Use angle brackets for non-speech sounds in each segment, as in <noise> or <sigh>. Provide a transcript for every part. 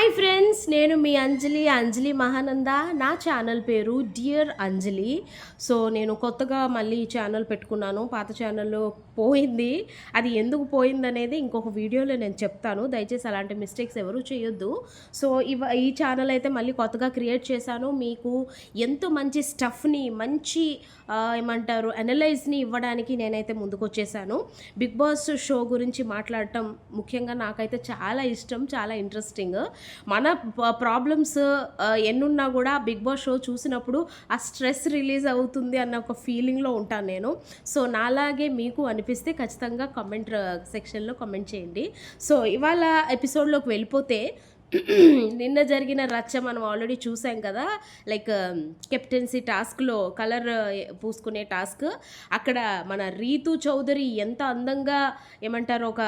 Hi friends నేను మీ అంజలి అంజలి మహానంద. నా channel పేరు డియర్ అంజలి సో నేను కొత్తగా మళ్ళీ ఈ ఛానల్ పెట్టుకున్నాను. పాత ఛానల్లో పోయింది. అది ఎందుకు పోయింది అనేది ఇంకొక వీడియోలో నేను చెప్తాను. దయచేసి అలాంటి మిస్టేక్స్ ఎవరు చేయొద్దు. సో ఇవ ఈ ఛానల్ అయితే మళ్ళీ కొత్తగా క్రియేట్ చేశాను. మీకు ఎంతో మంచి స్టఫ్ని మంచి ఏమంటారు అనలైజ్ని ఇవ్వడానికి నేనైతే ముందుకు వచ్చేసాను బిగ్ బాస్ షో గురించి మాట్లాడటం ముఖ్యంగా నాకైతే చాలా ఇష్టం చాలా ఇంట్రెస్టింగ్ మన ప్రాబ్లమ్స్ ఎన్నున్నా కూడా బిగ్ బాస్ షో చూసినప్పుడు ఆ స్ట్రెస్ రిలీజ్ అవుతుంది అన్న ఒక ఫీలింగ్లో ఉంటాను నేను. సో నాలాగే మీకు అనిపిస్తే ఖచ్చితంగా కామెంట్ సెక్షన్లో కామెంట్ చేయండి. సో ఇవాళ ఎపిసోడ్లోకి వెళ్ళిపోతే <clears throat> నిన్న జరిగిన రచ్చ మనం ఆల్రెడీ చూసాం కదా? లైక్ కెప్టెన్సీ టాస్క్లో కలర్ పూసుకునే టాస్క్ అక్కడ మన రీతు చౌదరి ఎంత అందంగా ఏమంటారు ఒక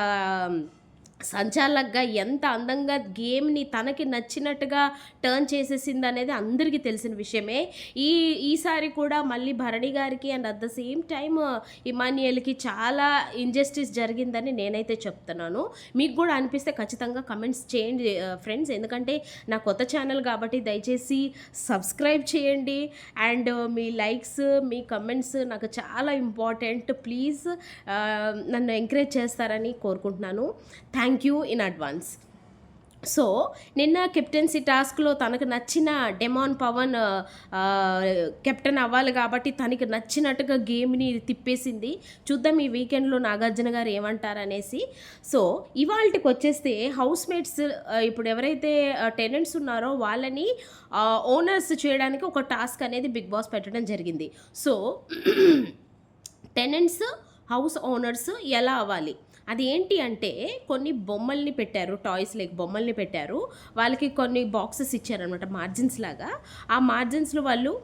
సంచాలక్గా ఎంత అందంగా గేమ్ని తనకి నచ్చినట్టుగా టర్న్ చేసేసింది అనేది అందరికీ తెలిసిన విషయమే. ఈ ఈసారి కూడా మళ్ళీ భరణి గారికి and at the same time ఇమాన్యుయల్కి చాలా ఇంజస్టిస్ జరిగిందని నేనైతే చెప్తున్నాను. మీకు కూడా అనిపిస్తే ఖచ్చితంగా కమెంట్స్ చేయండి ఫ్రెండ్స్ ఎందుకంటే నా కొత్త ఛానల్ కాబట్టి దయచేసి సబ్స్క్రైబ్ చేయండి. అండ్ మీ లైక్స్ మీ కమెంట్స్ నాకు చాలా ఇంపార్టెంట్ ప్లీజ్ నన్ను ఎంకరేజ్ చేస్తారని కోరుకుంటున్నాను. Thank thank you in advance. So నిన్న కెప్టెన్సీ టాస్క్లో తనకు నచ్చిన డెమాన్ పవన్ కెప్టెన్ అవ్వాలి కాబట్టి తనకి నచ్చినట్టుగా గేమ్ని తిప్పేసింది. చూద్దాం ఈ వీకెండ్లో నాగార్జున గారు ఏమంటారనేసి. సో ఇవాళకి వచ్చేస్తే హౌస్ మేట్స్ ఇప్పుడు ఎవరైతే టెనెంట్స్ ఉన్నారో వాళ్ళని ఓనర్స్ చేయడానికి ఒక టాస్క్ అనేది బిగ్ బాస్ పెట్టడం జరిగింది. సో <clears throat> టెనెంట్స్ హౌస్ ఓనర్స్ ఎలా అవ్వాలి? అది ఏంటి అంటే కొన్ని బొమ్మల్ని పెట్టారు టాయ్స్ లైక్ బొమ్మల్ని పెట్టారు. వాళ్ళకి కొన్ని బాక్సెస్ ఇచ్చారనమాట మార్జిన్స్ లాగా. ఆ మార్జిన్స్లో వాళ్ళు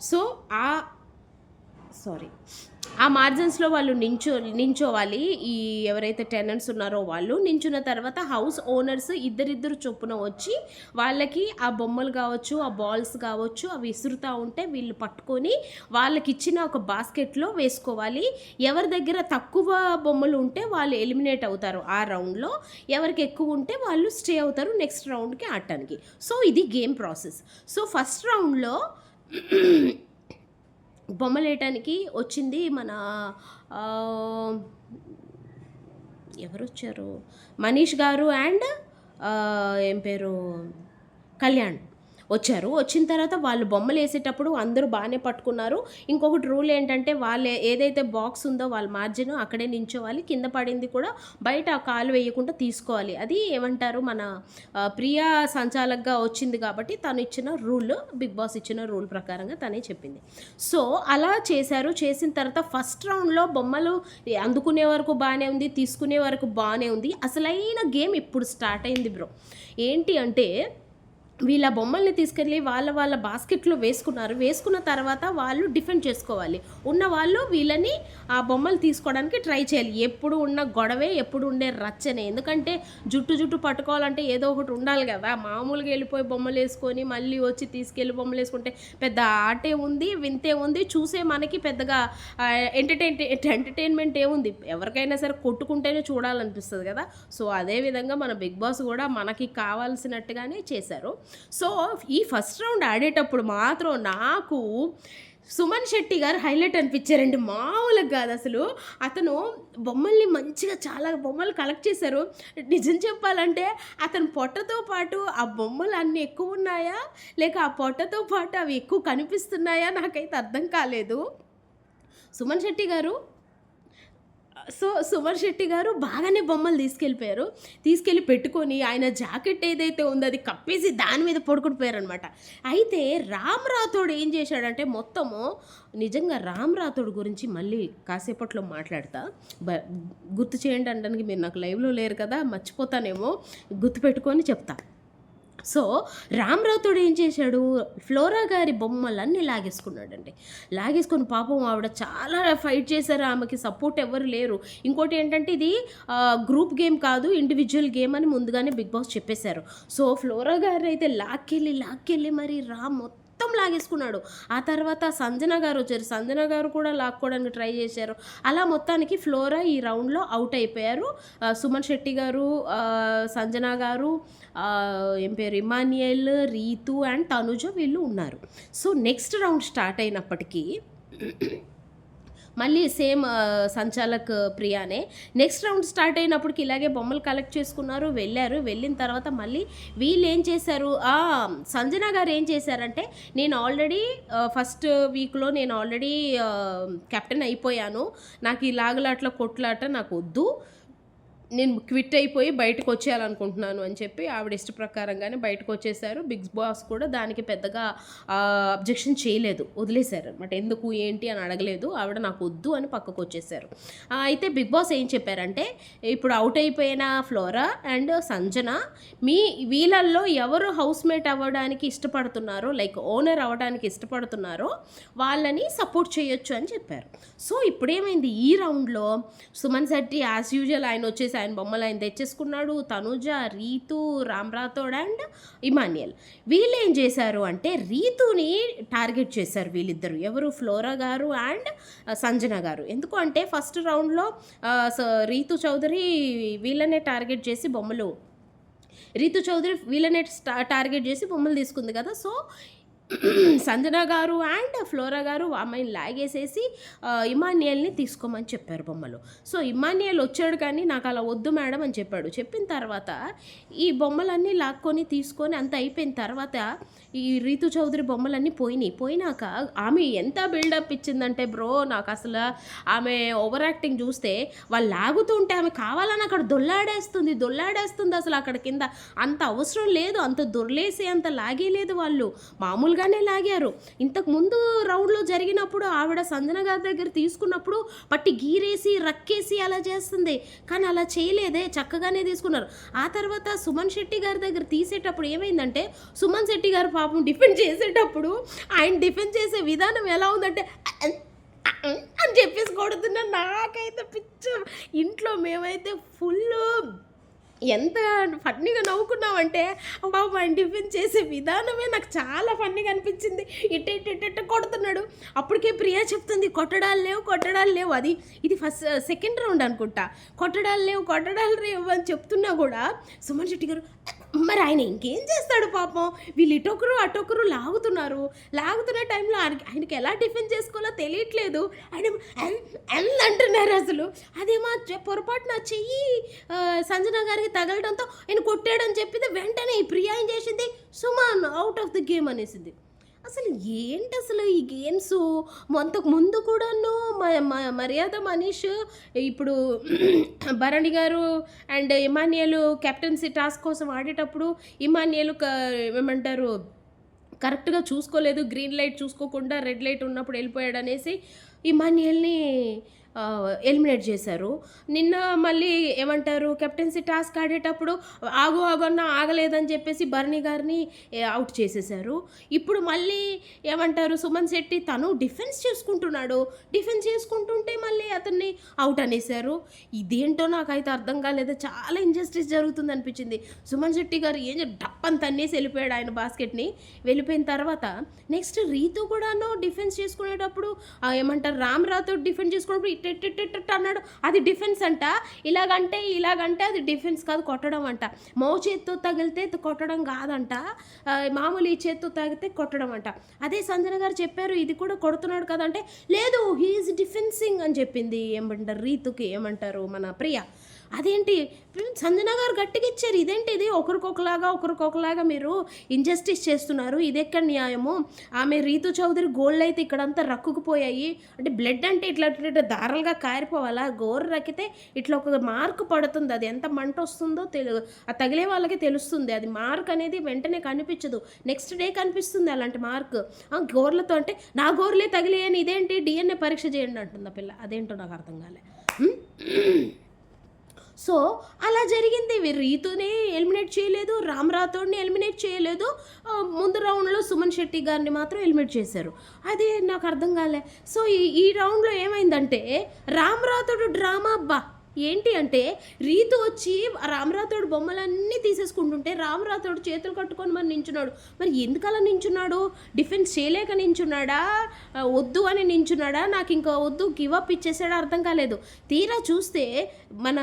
సో ఆ సారీ ఆ మార్జిన్స్లో వాళ్ళు నించో నించోవాలి. ఈ ఎవరైతే టెనెంట్స్ ఉన్నారో వాళ్ళు నించున్న తర్వాత హౌస్ ఓనర్స్ ఇద్దరిద్దరు చొప్పున వచ్చి వాళ్ళకి ఆ బొమ్మలు కావచ్చు ఆ బాల్స్ కావచ్చు అవి విసురుతూ ఉంటే వీళ్ళు పట్టుకొని వాళ్ళకి ఇచ్చిన ఒక బాస్కెట్లో వేసుకోవాలి. ఎవరి దగ్గర తక్కువ బొమ్మలు ఉంటే వాళ్ళు ఎలిమినేట్ అవుతారు ఆ రౌండ్లో. ఎవరికి ఎక్కువ ఉంటే వాళ్ళు స్టే అవుతారు నెక్స్ట్ రౌండ్కి ఆడటానికి సో ఇది గేమ్ ప్రాసెస్. సో ఫస్ట్ రౌండ్లో బొమ్మలేయటానికి వచ్చింది మన ఎవరు వచ్చారు మనీష్ గారు అండ్ ఏం పేరు? కళ్యాణ్. వచ్చారు. వచ్చిన తర్వాత వాళ్ళు బొమ్మలు వేసేటప్పుడు అందరూ బాగానే పట్టుకున్నారు. ఇంకొకటి రూల్ ఏంటంటే వాళ్ళు ఏదైతే బాక్స్ ఉందో వాళ్ళ మార్జిన్ అక్కడే నించోవాలి. కింద పడింది కూడా బయట కాలు వేయకుండా తీసుకోవాలి. అది ఏమంటారు? మన ప్రియా సంచాలకగా వచ్చింది కాబట్టి తను ఇచ్చిన రూల్ బిగ్ బాస్ ఇచ్చిన రూల్ ప్రకారంగా తనే చెప్పింది. సో అలా చేశారు. చేసిన తర్వాత ఫస్ట్ రౌండ్లో బొమ్మలు అందుకునే వరకు బాగానే ఉంది తీసుకునే వరకు బాగానే ఉంది. అసలైన గేమ్ ఇప్పుడు స్టార్ట్ అయింది బ్రో. ఏంటి అంటే వీళ్ళ బొమ్మల్ని తీసుకెళ్ళి వాళ్ళ వాళ్ళ బాస్కెట్లో వేసుకున్నారు. వేసుకున్న తర్వాత వాళ్ళు డిఫెండ్ చేసుకోవాలి. ఉన్న వాళ్ళు వీళ్ళని ఆ బొమ్మలు తీసుకోవడానికి ట్రై చేయాలి. ఎప్పుడు ఉన్న గొడవే ఎప్పుడు ఉండే రచ్చనే. ఎందుకంటే జుట్టు జుట్టు పట్టుకోవాలంటే ఏదో ఒకటి ఉండాలి కదా. మామూలుగా వెళ్ళిపోయి బొమ్మలు వేసుకొని మళ్ళీ వచ్చి తీసుకెళ్ళి బొమ్మలు వేసుకుంటే పెద్ద ఆటే ఉంది వింతే ఉంది చూసే మనకి పెద్దగా ఎంటర్టైన్ ఎంటర్టైన్మెంట్ ఏముంది ఎవరికైనా సరే కొట్టుకుంటేనే చూడాలనిపిస్తుంది కదా. సో అదే విధంగా మన బిగ్ బాస్ కూడా మనకి కావాల్సినట్టుగానే చేశారు. సో ఈ ఫస్ట్ రౌండ్ ఆడేటప్పుడు మాత్రం నాకు సుమన్ శెట్టి గారు హైలైట్ అనిపించారండి మామూలుగా కాదు అసలు. అతను బొమ్మల్ని మంచిగా చాలా బొమ్మలు కలెక్ట్ చేశారు. నిజం చెప్పాలంటే అతని పొట్టతో పాటు ఆ బొమ్మలు అన్నీ ఎక్కువ ఉన్నాయా? లేక ఆ పొట్టతో పాటు అవి ఎక్కువ కనిపిస్తున్నాయా? నాకైతే అర్థం కాలేదు. సుమన్ శెట్టి గారు సో సుమర్ శెట్టి గారు బాగానే బొమ్మలు తీసుకెళ్ళిపోయారు. తీసుకెళ్ళి పెట్టుకొని ఆయన జాకెట్ ఏదైతే ఉందో అది కప్పేసి దాని మీద పడుకుని అయితే రామ్ రాథోడ్ ఏం చేశాడంటే మొత్తము నిజంగా రామ్ రాథోడ్ గురించి మళ్ళీ కాసేపట్లో మాట్లాడతా. బ గుర్తు చేయండి అనడానికి మీరు నాకు లైవ్లో లేరు కదా మర్చిపోతానేమో గుర్తుపెట్టుకొని చెప్తాను సో రామరావుతోడు ఏం చేశాడు? ఫ్లోరా గారి బొమ్మలన్నీ లాగేసుకున్నాడండి. లాగేసుకుని పాపం ఆవిడ చాలా ఫైట్ చేశారు. ఆమెకి సపోర్ట్ ఎవరు లేరు. ఇంకోటి ఏంటంటే ఇది గ్రూప్ గేమ్ కాదు ఇండివిజువల్ గేమ్ అని ముందుగానే బిగ్ బాస్ చెప్పేశారు. సో ఫ్లోరా గారు అయితే లాక్కెళ్ళి లాక్కెళ్ళి మరి రామ్ మొత్తం లాగేసుకున్నాడు. ఆ తర్వాత సంజన గారు వచ్చారు. సంజన గారు కూడా లాక్కోవడానికి ట్రై చేశారు. అలా మొత్తానికి ఫ్లోరా ఈ రౌండ్లో అవుట్ అయిపోయారు. సుమన్ శెట్టి గారు సంజన గారు ఏం పేరు? ఇమానియల్ రీతు అండ్ తనుజ వీళ్ళు ఉన్నారు. సో నెక్స్ట్ రౌండ్ స్టార్ట్ అయినప్పటికీ మళ్ళీ సేమ్ సంచాలక్ ప్రియానే. నెక్స్ట్ రౌండ్ స్టార్ట్ అయినప్పటికి ఇలాగే బొమ్మలు కలెక్ట్ చేసుకున్నారు వెళ్ళారు. వెళ్ళిన తర్వాత మళ్ళీ వీళ్ళు ఏం చేశారు? ఆ, సంజన గారు ఏం చేశారంటే నేను ఆల్రెడీ ఫస్ట్ వీక్లో నేను ఆల్రెడీ కెప్టెన్ అయిపోయాను. నాకు ఈ లాగులాట్ల కొట్లాట నాకు వద్దు. నేను క్విట్ అయిపోయి బయటకు వచ్చేయాలనుకుంటున్నాను అని చెప్పి ఆవిడ ఇష్ట ప్రకారంగానే బయటకు వచ్చేసారు. బిగ్ బాస్ కూడా దానికి పెద్దగా అబ్జెక్షన్ చేయలేదు. వదిలేశారు అనమాట ఎందుకు ఏంటి అని అడగలేదు. ఆవిడ నాకు వద్దు అని పక్కకు వచ్చేసారు. అయితే బిగ్ బాస్ ఏం చెప్పారంటే ఇప్పుడు అవుట్ అయిపోయిన ఫ్లోరా అండ్ సంజన మీ వీళ్ళల్లో ఎవరు హౌస్ మేట్ అవ్వడానికి ఇష్టపడుతున్నారో లైక్ ఓనర్ అవ్వడానికి ఇష్టపడుతున్నారో వాళ్ళని సపోర్ట్ చేయొచ్చు అని చెప్పారు. సో ఇప్పుడేమైంది? ఈ రౌండ్లో సుమన్ శెట్టి యాజ్ యూజువల్ ఆయన వచ్చేసి ఆయన బొమ్మలు ఆయన తెచ్చేసుకున్నాడు తనుజ రీతు రామ్ రాథోడ్ అండ్ ఇమాన్యుయల్. వీళ్ళు ఏం చేశారు అంటే రీతుని టార్గెట్ చేశారు వీళ్ళిద్దరు. ఎవరు? ఫ్లోరా గారు అండ్ సంజన గారు. ఎందుకు అంటే ఫస్ట్ రౌండ్లో రీతు చౌదరి వీళ్ళనే టార్గెట్ చేసి బొమ్మలు రీతు చౌదరి వీళ్ళనే టార్గెట్ చేసి బొమ్మలు తీసుకుంది కదా. సో సంజన గారు అండ్ ఫ్లోరా గారు అమ్మాయిని లాగేసేసి ఇమానియల్ని ఇమాన్యుయల్ని తీసుకోమని చెప్పారు బొమ్మలు. సో ఇమాన్యుయల్ వచ్చాడు కానీ నాకు అలా వద్దు మేడం అని చెప్పాడు. చెప్పిన తర్వాత ఈ బొమ్మలన్నీ లాక్కొని తీసుకొని అంత అయిపోయిన తర్వాత ఈ రీతు చౌదరి బొమ్మలన్నీ పోయినాయి. పోయినాక ఆమె ఎంత బిల్డప్ ఇచ్చిందంటే బ్రో నాకు అసలు ఆమె ఓవర్ యాక్టింగ్ చూస్తే వాళ్ళు లాగుతుంటే ఆమె కావాలని అక్కడ దొల్లాడేస్తుంది దొల్లాడేస్తుంది అసలు అక్కడ కింద. అంత అవసరం లేదు అంత దొర్లేసి అంత లాగేలేదు వాళ్ళు. మామూలుగా మామూలుగానే లాగారు. ఇంతకు ముందు రౌండ్లో జరిగినప్పుడు ఆవిడ సంజన గారి దగ్గర తీసుకున్నప్పుడు పట్టి గీరేసి రక్కేసి అలా చేస్తుంది. కానీ అలా చేయలేదే చక్కగానే తీసుకున్నారు. ఆ తర్వాత సుమన్ శెట్టి గారి దగ్గర తీసేటప్పుడు ఏమైందంటే సుమన్ శెట్టి గారు పాపం డిఫెండ్ చేసేటప్పుడు ఆయన డిఫెండ్ చేసే విధానం ఎలా ఉందంటే అని చెప్పేసి కొడుతున్నా నాకైతే పిచ్చ. ఇంట్లో మేమైతే ఫుల్ ఎంత ఫన్నీగా నవ్వుకున్నామంటే బాబు ఆయన టిఫిన్ చేసే విధానమే నాకు చాలా ఫన్నీగా అనిపించింది. ఇట్ట ఇట్ట ఇట్ట ఇట్ట కొడుతున్నాడు. అప్పటికే ప్రియా చెప్తుంది కొట్టడాలు లేవు కొట్టడాలు లేవు. అది ఇది ఫస్ట్ సెకండ్ రౌండ్ అనుకుంటా. కొట్టడాలు లేవు కొట్టడాలు లేవు అని చెప్తున్నా కూడా సుమన్ శెట్టి గారు మరి ఆయన ఇంకేం చేస్తాడు పాపం? వీళ్ళు ఇటొకరు అటొకరు లాగుతున్నారు. లాగుతున్న టైంలో ఆయనకి ఆయనకి ఎలా టిఫిన్ చేసుకోవాలో తెలియట్లేదు. ఆయన ఎన్- అంటున్నారు అసలు. అదేమో పొరపాటున చెయ్యి సంజన గారికి తగలడంతో ఆయన కొట్టాడని చెప్పింది వెంటనే ఈ ప్రియా ఏం చేసింది? Suman out of the game అనేసింది. అసలు ఏంటి అసలు ఈ గేమ్స్? అంతకు ముందు కూడాను మ- మ- మర్యాద మనీష్ ఇప్పుడు <clears throat> Bharani garu and Emmanuel captaincy task కోసం ఆడేటప్పుడు ఇమాన్యుయల్ క- ఏమంటారు కరెక్ట్గా చూసుకోలేదు గ్రీన్ లైట్ చూసుకోకుండా రెడ్ లైట్ ఉన్నప్పుడు వెళ్ళిపోయాడు అనేసి ఇమాన్యుయల్ని ఎలిమినేట్ చేశారు. నిన్న మళ్ళీ ఏమంటారు కెప్టెన్సీ టాస్క్ ఆడేటప్పుడు ఆగు ఆగోన్న ఆగలేదని చెప్పేసి భరణి గారిని అవుట్ చేసేశారు. ఇప్పుడు మళ్ళీ ఏమంటారు సుమన్ శెట్టి తను డిఫెన్స్ చేసుకుంటున్నాడు. డిఫెన్స్ చేసుకుంటుంటే మళ్ళీ అతన్ని అవుట్ అనేశారు. ఇదేంటో నాకైతే అర్థం కాలేదు. చాలా ఇంజస్టిస్ జరుగుతుంది అనిపించింది. సుమన్ శెట్టి గారు ఏం డప్పని తన్నేసి వెళ్ళిపోయాడు ఆయన బాస్కెట్ని. వెళ్ళిపోయిన తర్వాత నెక్స్ట్ రీతు కూడాను డిఫెన్స్ చేసుకునేటప్పుడు ఏమంటారు రామ్రాతో డిఫెన్స్ చేసుకున్నప్పుడు అన్నాడు. అది డిఫెన్స్ అంట. ఇలాగంటే ఇలాగంటే అది డిఫెన్స్ కాదు కొట్టడం అంట. మో చేత్తో తగిలితే కొట్టడం కాదంట. మామూలు ఈ చేత్తో తాగితే కొట్టడం అంట. అదే సంజన గారు చెప్పారు ఇది కూడా కొడుతున్నాడు కదంటే లేదు హీఈస్ డిఫెన్సింగ్ అని చెప్పింది. ఏమంటారు? రీతుకి ఏమంటారు? మన ప్రియ. అదేంటి? సంజన గారు గట్టిగా ఇచ్చారు ఇదేంటి ఇది? ఒకరికొకలాగా ఒకరికొకలాగా మీరు ఇంజస్టిస్ చేస్తున్నారు. ఇదెక్కడ న్యాయము? ఆమె రీతు చౌదరి గోళ్ళు అయితే ఇక్కడంతా రక్కుకుపోయాయి. అంటే బ్లడ్ అంటే ఇట్లా ఇట్లా దారాలుగా కారిపోవాలా? గోరు రక్కితే ఇట్లా ఒక మార్క్ పడుతుంది. అది ఎంత మంట వస్తుందో తెలు ఆ తగిలే వాళ్ళకి తెలుస్తుంది. అది మార్క్ అనేది వెంటనే కనిపించదు. నెక్స్ట్ డే కనిపిస్తుంది అలాంటి మార్క్ గోర్లతో అంటే నా గోర్లే తగిలేయని ఇదేంటి? డిఎన్ఏ పరీక్ష చేయండి అంటుంది ఆ పిల్ల. అదేంటో నాకు అర్థం కాలే. సో అలా జరిగింది. వీ- రీతుని ఎలిమినేట్ చేయలేదు. రామ్ రాథోడ్ని ఎలిమినేట్ చేయలేదు. ముందు రౌండ్లో సుమన్ శెట్టి గారిని మాత్రం ఎలిమినేట్ చేశారు. అదే నాకు అర్థం కాలే. సో ఈ ఈ రౌండ్లో ఏమైందంటే రామ్ రాథోడ్ డ్రామా అబ్బా ఏంటి అంటే రీతు వచ్చి రామరాథోడు బొమ్మలన్నీ తీసేసుకుంటుంటే రామరాథోడు చేతులు కట్టుకొని మరి నించున్నాడు. మరి ఎందుకలా నించున్నాడు? డిఫెన్స్ చేయలేక నించున్నాడా? వద్దు అని నించున్నాడా? నాకు ఇంకా వద్దు గివప్ ఇచ్చేసాడా? అర్థం కాలేదు. తీరా చూస్తే మన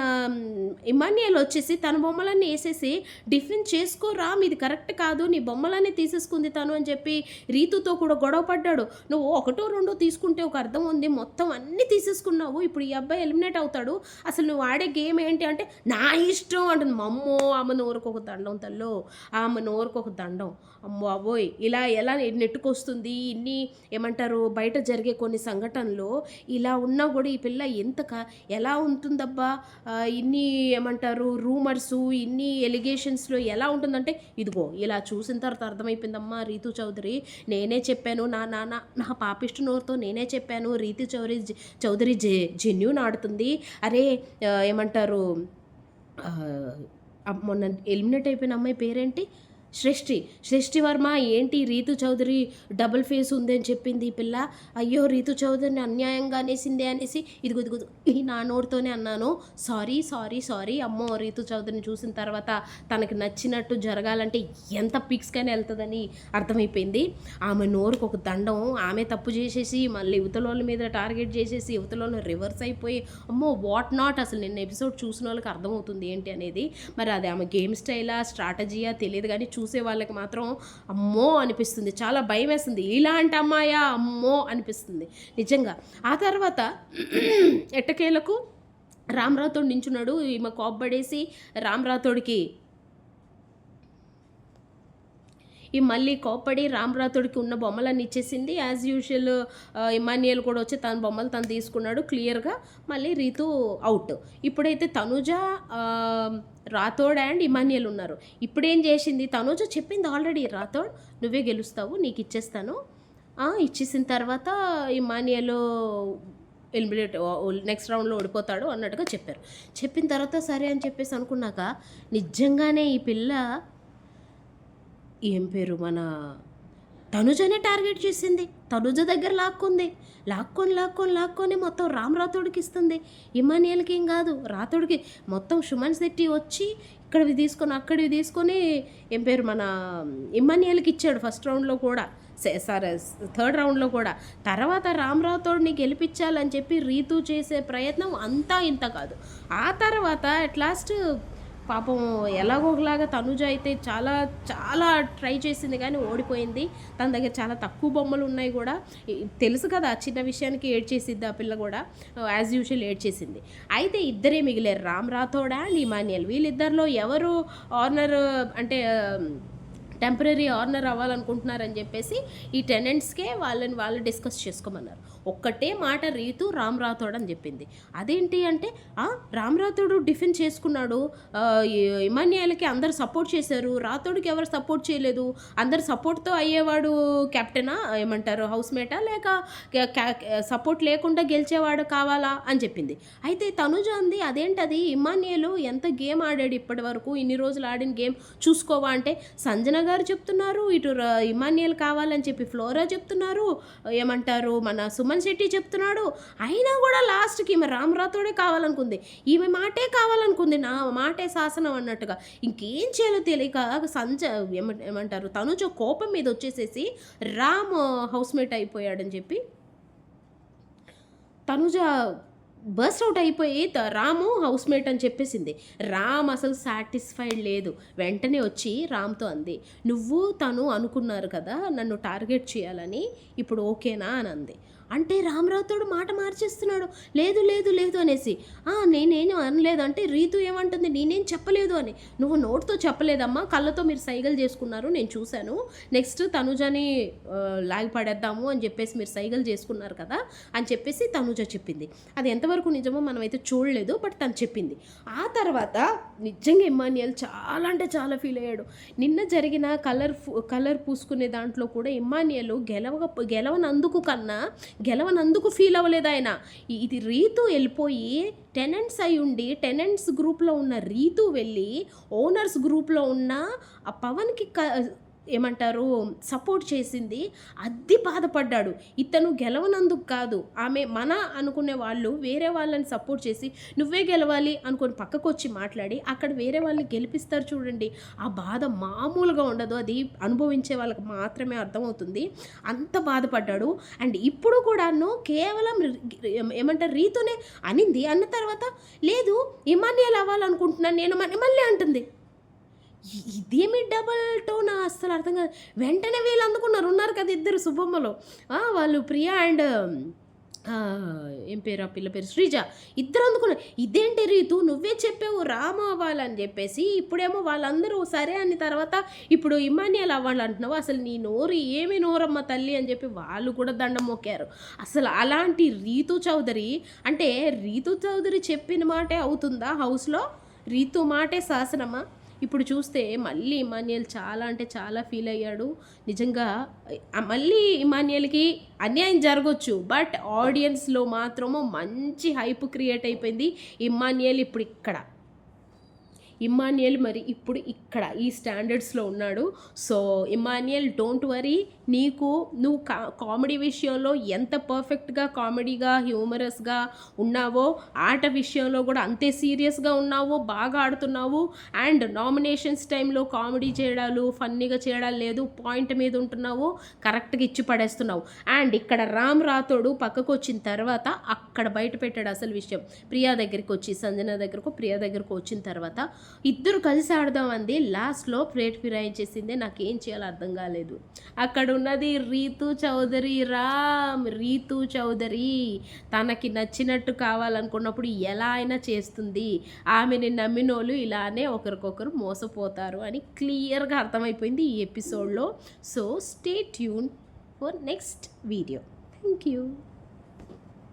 ఇమాన్యుయల్ వచ్చేసి తన బొమ్మలన్నీ వేసేసి డిఫెన్స్ చేసుకోరా ఇది కరెక్ట్ కాదు నీ బొమ్మలన్నీ తీసేసుకుంది తను అని చెప్పి రీతుతో కూడా గొడవ పడ్డాడు. నువ్వు ఒకటో రెండో తీసుకుంటే ఒక అర్థం ఉంది మొత్తం అన్నీ తీసేసుకున్నావు ఇప్పుడు ఈ అబ్బాయి ఎలిమినేట్ అవుతాడు అసలు నువ్వు ఆడే గేమ్ ఏంటి అంటే నా ఇష్టం అంటుంది. మమ్మో ఆమె నోరుకొక దండం తల్లో. ఆమె నోరుకొక దండం. అమ్మో అబ్బోయ్ ఇలా ఎలా నెట్టుకొస్తుంది? ఇన్ని ఏమంటారు బయట జరిగే కొన్ని సంఘటనలు ఇలా ఉన్నా కూడా ఈ పిల్ల ఎంత ఎలా ఉంటుందబ్బా? ఇన్ని ఏమంటారు రూమర్స్ ఇన్ని ఎలిగేషన్స్లో ఎలా ఉంటుందంటే ఇదిగో ఇలా చూసిన తర్వాత అర్థమైపోయిందమ్మా రీతు చౌదరి. నేనే చెప్పాను నా నాన్న నా పాపిష్టి నోరుతో నేనే చెప్పాను. రీతు చౌదరి చౌదరి జె జెన్యూన్ ఆడుతుంది. అరే ఏమంటారు మొన్న ఎలిమినేట్ అయిపోయిన అమ్మాయి పేరేంటి? సృష్టి. సృష్టి వర్మ ఏంటి రీతు చౌదరి డబుల్ ఫేస్ ఉంది అని చెప్పింది ఈ పిల్ల? అయ్యో రీతు చౌదరిని అన్యాయంగా అనేసిందే అనేసి ఇది ఇదిగో ఈ నా నోటితోనే అన్నాను. Sorry sorry sorry. అమ్మో రీతు చౌదరిని చూసిన తర్వాత తనకి నచ్చినట్టు జరగాలంటే ఎంత పిక్స్కైనా వెళ్తుందని అర్థమైపోయింది. ఆమె నోరుకు ఒక దండం ఆమె తప్పు చేసేసి మళ్ళీ యువతలోళ్ళ మీద టార్గెట్ చేసేసి యువతలోళ్ళు రివర్స్ అయిపోయి అమ్మో వాట్ నాట్? అసలు నిన్న ఎపిసోడ్ చూసిన వాళ్ళకి అర్థమవుతుంది ఏంటి అనేది. మరి అది ఆమె గేమ్ స్టైలా స్ట్రాటజీయా తెలియదు కానీ చూ చూసే వాళ్ళకి మాత్రం అమ్మో అనిపిస్తుంది. చాలా భయం వేస్తుంది ఇలాంటి అమ్మాయా? అమ్మో అనిపిస్తుంది. నిజంగా. ఆ తర్వాత ఎట్టకేలకు రామరాథోడు నించున్నాడు. ఈమె కోప్పడేసి రామరాథోడికి ఈ మళ్ళీ కోప్పడి రామరాథుడికి ఉన్న బొమ్మలన్నీ ఇచ్చేసింది. యాజ్ యూజువల్ ఇమానియల్ కూడా వచ్చి తన బొమ్మలు తను తీసుకున్నాడు క్లియర్గా మళ్ళీ రీతు అవుట్ ఇప్పుడైతే తనుజ రాథోడ్ అండ్ ఇమానియల్ ఉన్నారు. ఇప్పుడేం చేసింది? తనుజ చెప్పింది ఆల్రెడీ రాథోడ్ నువ్వే గెలుస్తావు నీకు ఇచ్చేస్తాను. ఇచ్చేసిన తర్వాత ఇమానియల్ ఎలిమినేట్ నెక్స్ట్ రౌండ్లో ఓడిపోతాడు అన్నట్టుగా చెప్పారు. చెప్పిన తర్వాత సరే అని చెప్పేసి అనుకున్నాక నిజంగానే ఈ పిల్ల ఏం పేరు? మన తనుజనే టార్గెట్ చేసింది. తనుజ దగ్గర లాక్కుంది. లాక్కొని లాక్కొని లాక్కొని మొత్తం రామ్ రాథోడికి ఇస్తుంది. ఇమానియల్కి ఏం కాదు రాథోడికి మొత్తం సుమన్ శెట్టి వచ్చి ఇక్కడివి తీసుకొని అక్కడివి తీసుకొని ఏం పేరు? మన ఇమానియల్కి ఇచ్చాడు ఫస్ట్ రౌండ్లో కూడా. సారీ థర్డ్ రౌండ్లో కూడా. తర్వాత రామ్ రాథోడ్ని గెలిపించాలని చెప్పి రీతు చేసే ప్రయత్నం అంతా ఇంత కాదు. ఆ తర్వాత అట్ లాస్ట్ పాపం ఎలాగోలాగా తనుజ అయితే చాలా చాలా ట్రై చేసింది కానీ ఓడిపోయింది. తన దగ్గర చాలా తక్కువ బొమ్మలు ఉన్నాయి కూడా. తెలుసు కదా చిన్న విషయానికి ఏడ్ చేసిద్ది ఆ పిల్ల కూడా. యాజ్ యూజువల్ ఏడ్ చేసింది. అయితే ఇద్దరే మిగిలారు రామ్ రాథోడ్ అండ్ ఇమాన్యుయల్ వీళ్ళిద్దరిలో ఎవరు ఆర్నర్ అంటే టెంపరీ ఆర్నర్ అవ్వాలనుకుంటున్నారని చెప్పేసి ఈ టెనెంట్స్కే వాళ్ళని వాళ్ళు డిస్కస్ చేసుకోమన్నారు. ఒక్కటే మాట రీతు రామ్రాథోడ్ అని చెప్పింది. అదేంటి అంటే రామ్ రాథోడు డిఫెన్స్ చేసుకున్నాడు. ఇమాన్యాలకి అందరు సపోర్ట్ చేశారు. రాథోడ్కి ఎవరు సపోర్ట్ చేయలేదు. అందరు సపోర్ట్తో అయ్యేవాడు కెప్టెనా ఏమంటారు హౌస్ మేటా లేక సపోర్ట్ లేకుండా గెలిచేవాడు కావాలా? అని చెప్పింది. అయితే తనుజ అంది అదేంటది? ఇమాన్యుయలు ఎంత గేమ్ ఆడాడు ఇప్పటి వరకు ఇన్ని రోజులు ఆడిన గేమ్ చూసుకోవా అంటే సంజన గారు చెప్తున్నారు ఇటు ర- ఇమాన్యుయల్ కావాలని చెప్పి ఫ్లోరా చెప్తున్నారు. ఏమంటారు మన సుమన్ శెట్టి చెప్తున్నాడు. అయినా కూడా లాస్ట్కి ఈమె రామరాథోడే కావాలనుకుంది. ఈమె మాటే కావాలనుకుంది. నా మాటే శాసనం అన్నట్టుగా. ఇంకేం చేయాలో తెలియక సంజ ఏమంటారు తనుజ కోపం మీద వచ్చేసేసి రామ్ హౌస్ మేట్ అయిపోయాడని చెప్పి తనుజ బర్స్ట్ అవుట్ అయిపోయి రాము హౌస్ మేట్ అని చెప్పేసింది. రామ్ అసలు సాటిస్ఫైడ్ లేదు. వెంటనే వచ్చి రామ్తో అంది నువ్వు తను అనుకున్నారు కదా నన్ను టార్గెట్ చేయాలని ఇప్పుడు ఓకేనా? అని అంది. అంటే రామరావుతోడు మాట మార్చేస్తున్నాడు. లేదు లేదు లేదు అనేసి. నేనేం అనలేదు. అంటే రీతు ఏమంటుంది? నేనేం చెప్పలేదు అని. నువ్వు నోట్తో చెప్పలేదమ్మా. కళ్ళతో మీరు సైగలు చేసుకున్నారు. నేను చూశాను. నెక్స్ట్ తనుజని లాగి పడేద్దాము అని చెప్పేసి మీరు సైగలు చేసుకున్నారు కదా అని చెప్పేసి తనుజ చెప్పింది. అది ఎంతవరకు నిజమో మనం అయితే చూడలేదు బట్ తను చెప్పింది. ఆ తర్వాత నిజంగా ఇమ్మాన్యుయల్ చాలా అంటే చాలా ఫీల్ అయ్యాడు. నిన్న జరిగిన కలర్ కలర్ పూసుకునే దాంట్లో కూడా ఇమ్మాన్యుయల్ గెలవ గెలవనందుకు కన్నా గెలవనందుకు ఫీల్ అవ్వలేదు ఆయన. ఇది రీతు వెళ్ళిపోయి టెనెంట్స్ అయి ఉండి టెనెంట్స్ గ్రూప్లో ఉన్న రీతు వెళ్ళి ఓనర్స్ గ్రూప్లో ఉన్న ఆ పవన్కి క ఏమంటారు సపోర్ట్ చేసింది అది బాధపడ్డాడు. ఇతను గెలవనందుకు కాదు. ఆమె మన అనుకునే వాళ్ళు వేరే వాళ్ళని సపోర్ట్ చేసి నువ్వే గెలవాలి అనుకొని పక్కకు వచ్చి మాట్లాడి అక్కడ వేరే వాళ్ళని గెలిపిస్తారు చూడండి. ఆ బాధ మామూలుగా ఉండదు. అది అనుభవించే వాళ్ళకి మాత్రమే అర్థమవుతుంది. అంత బాధపడ్డాడు. అండ్ ఇప్పుడు కూడాను కేవలం ఏమంటారు రీతోనే అనింది. అన్న తర్వాత లేదు ఇమాన్యుయల్ అవ్వాలనుకుంటున్నాను? నేను మళ్ళీ అంటుంది. ఇదేమి డబల్ టోన్ అస్సలు అర్థం కాదు. వెంటనే వీళ్ళు అందుకున్నారు. ఉన్నారు కదా ఇద్దరు సుబ్బమ్మలో. వాళ్ళు ప్రియా అండ్ ఏం పేరు ఆ పిల్ల పేరు? శ్రీజ. ఇద్దరు అందుకున్నారు. ఇదేంటి రీతు? నువ్వే చెప్పావు రామ అవ్వాలని చెప్పేసి. ఇప్పుడేమో వాళ్ళందరూ సరే అని తర్వాత ఇప్పుడు ఇమానియాల అవ్వాలి అంటున్నావు అసలు నీ నోరు ఏమి నోరమ్మ తల్లి అని చెప్పి వాళ్ళు కూడా దండం మొక్కారు. అసలు అలాంటి రీతు చౌదరి అంటే రీతు చౌదరి చెప్పిన మాటే అవుతుందా హౌస్లో? రీతు మాటే శాసనమా? ఇప్పుడు చూస్తే మళ్ళీ ఇమాన్యుయల్ చాలా అంటే చాలా ఫీల్ అయ్యాడు. నిజంగా మళ్ళీ ఇమాన్యుయల్కి అన్యాయం జరగవచ్చు బట్ ఆడియన్స్లో మాత్రము మంచి హైప్ క్రియేట్ అయిపోయింది ఇమాన్యుయల్ ఇప్పుడు ఇక్కడ. ఇమాన్యుయల్ మరి ఇప్పుడు ఇక్కడ ఈ స్టాండర్డ్స్లో ఉన్నాడు. సో ఇమాన్యుయల్ డోంట్ వరీ నీకు నువ్వు కా కామెడీ విషయంలో ఎంత పర్ఫెక్ట్గా కామెడీగా హ్యూమరస్గా ఉన్నావో ఆట విషయంలో కూడా అంతే సీరియస్గా ఉన్నావో బాగా ఆడుతున్నావు. అండ్ నామినేషన్స్ టైంలో కామెడీ చేయడాలు ఫన్నీగా చేయడాలు లేదు పాయింట్ మీద ఉంటున్నావు కరెక్ట్గా ఇచ్చి పడేస్తున్నావు. అండ్ ఇక్కడ రామ్ రాథోడు పక్కకు వచ్చిన తర్వాత అక్కడ బయట పెట్టాడు అసలు విషయం. ప్రియా దగ్గరికి వచ్చి సంజన దగ్గరకు ప్రియా దగ్గరకు వచ్చిన తర్వాత ఇద్దరు కలిసి ఆడదాం అంది లాస్ట్లో ప్లేట్ ఫిరాయించేసిందే. నాకేం చేయాలో అర్థం కాలేదు. అక్కడ ఉన్నది రీతు చౌదరి. రామ్ రీతు చౌదరి. తనకి నచ్చినట్టు కావాలనుకున్నప్పుడు ఎలా అయినా చేస్తుంది. ఆమెని నమ్మినోళ్ళు ఇలానే ఒకరికొకరు మోసపోతారు అని క్లియర్గా అర్థమైపోయింది ఈ ఎపిసోడ్లో. So stay tune for next video. Thank you.